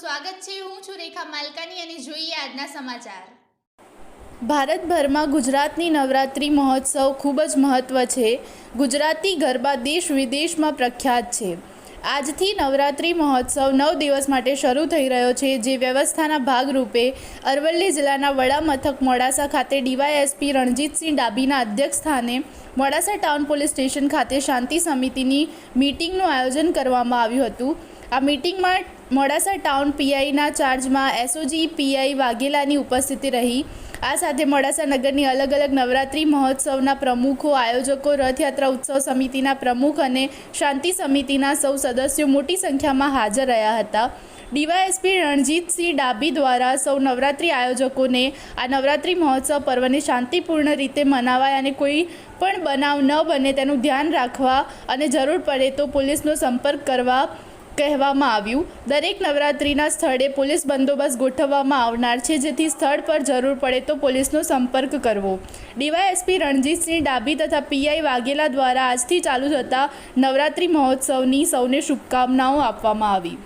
સ્વાગત છે. હું છું રેખા માલકાની અને જોઈએ આજના સમાચાર. ભારતભરમાં ગુજરાતની નવરાત્રિ મહોત્સવ ખૂબ જ મહત્ત્વ છે. ગુજરાતી ગરબા દેશ વિદેશમાં પ્રખ્યાત છે. આજથી નવરાત્રિ મહોત્સવ નવ દિવસ માટે શરૂ થઈ રહ્યો છે, જે વ્યવસ્થાના ભાગરૂપે અરવલ્લી જિલ્લાના વડા મથક મોડાસા ખાતે ડીવાયએસપી રણજીતસિંહ ડાબીના અધ્યક્ષસ્થાને મોડાસા ટાઉન પોલીસ સ્ટેશન ખાતે શાંતિ સમિતિની મીટિંગનું આયોજન કરવામાં આવ્યું હતું. આ મીટિંગમાં મોડાસા ટાઉન પીઆઈના ચાર્જમાં એસઓજી પીઆઈ વાઘેલાની ઉપસ્થિતિ રહી. આ સાથે મોડાસા નગરની અલગ અલગ નવરાત્રિ મહોત્સવના પ્રમુખો, આયોજકો, રથયાત્રા ઉત્સવ સમિતિના પ્રમુખ અને શાંતિ સમિતિના સૌ સદસ્યો મોટી સંખ્યામાં હાજર રહ્યા હતા. ડીવાયએસપી રણજીતસિંહ ડાબી દ્વારા સૌ નવરાત્રિ આયોજકોને આ નવરાત્રિ મહોત્સવ પર્વને શાંતિપૂર્ણ રીતે મનાવાય અને કોઈ પણ બનાવ ન બને તેનું ધ્યાન રાખવા અને જરૂર પડે તો પોલીસનો સંપર્ક કરવા કહેવામાં આવ્યું. દરેક નવરાત્રિના સ્થળે પોલીસ બંદોબસ્ત ગોઠવવામાં આવનાર છે. જેથી સ્થળ પર જરૂર પડે તો પોલીસનો સંપર્ક કરવો. ડીવાયએસપી રણજીતસિંહ ડાબી તથા પીઆઈ વાઘેલા દ્વારા આજથી ચાલુ થતા નવરાત્રિ મહોત્સવની સૌને શુભકામનાઓ આપવામાં આવી.